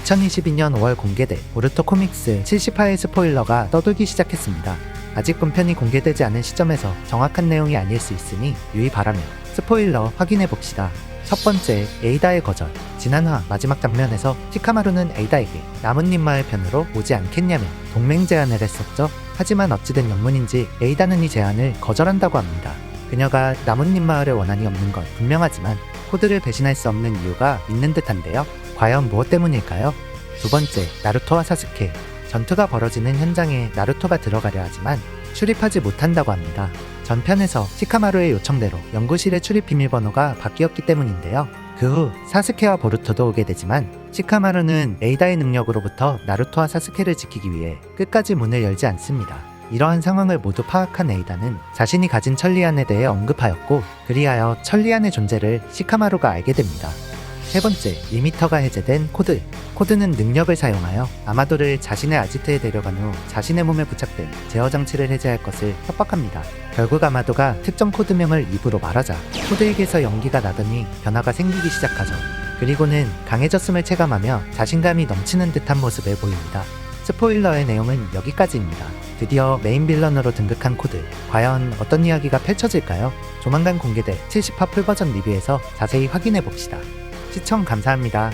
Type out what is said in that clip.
2022년 5월 공개된 보르토 코믹스 70화의 스포일러가 떠돌기 시작했습니다. 아직 본편이 공개되지 않은 시점에서 정확한 내용이 아닐 수 있으니 유의 바라며 스포일러 확인해 봅시다. 첫 번째, 에이다의 거절. 지난화 마지막 장면에서 시카마루는 에이다에게 나뭇잎 마을 편으로 오지 않겠냐며 동맹 제안을 했었죠. 하지만 어찌된 영문인지 에이다는 이 제안을 거절한다고 합니다. 그녀가 나뭇잎 마을의 원한이 없는 건 분명하지만 코드를 배신할 수 없는 이유가 있는 듯한데요. 과연 무엇 때문일까요? 두 번째, 나루토와 사스케. 전투가 벌어지는 현장에 나루토가 들어가려 하지만 출입하지 못한다고 합니다. 전편에서 시카마루의 요청대로 연구실의 출입 비밀번호가 바뀌었기 때문인데요. 그 후 사스케와 보루토도 오게 되지만 시카마루는 에이다의 능력으로부터 나루토와 사스케를 지키기 위해 끝까지 문을 열지 않습니다. 이러한 상황을 모두 파악한 에이다는 자신이 가진 천리안에 대해 언급하였고 그리하여 천리안의 존재를 시카마루가 알게 됩니다. 세 번째, 리미터가 해제된 코드. 코드는 능력을 사용하여 아마도를 자신의 아지트에 데려간 후 자신의 몸에 부착된 제어 장치를 해제할 것을 협박합니다. 결국 아마도가 특정 코드명을 입으로 말하자 코드에게서 연기가 나더니 변화가 생기기 시작하죠. 그리고는 강해졌음을 체감하며 자신감이 넘치는 듯한 모습을 보입니다. 스포일러의 내용은 여기까지입니다. 드디어 메인 빌런으로 등극한 코드. 과연 어떤 이야기가 펼쳐질까요? 조만간 공개될 70화 풀버전 리뷰에서 자세히 확인해 봅시다. 시청 감사합니다.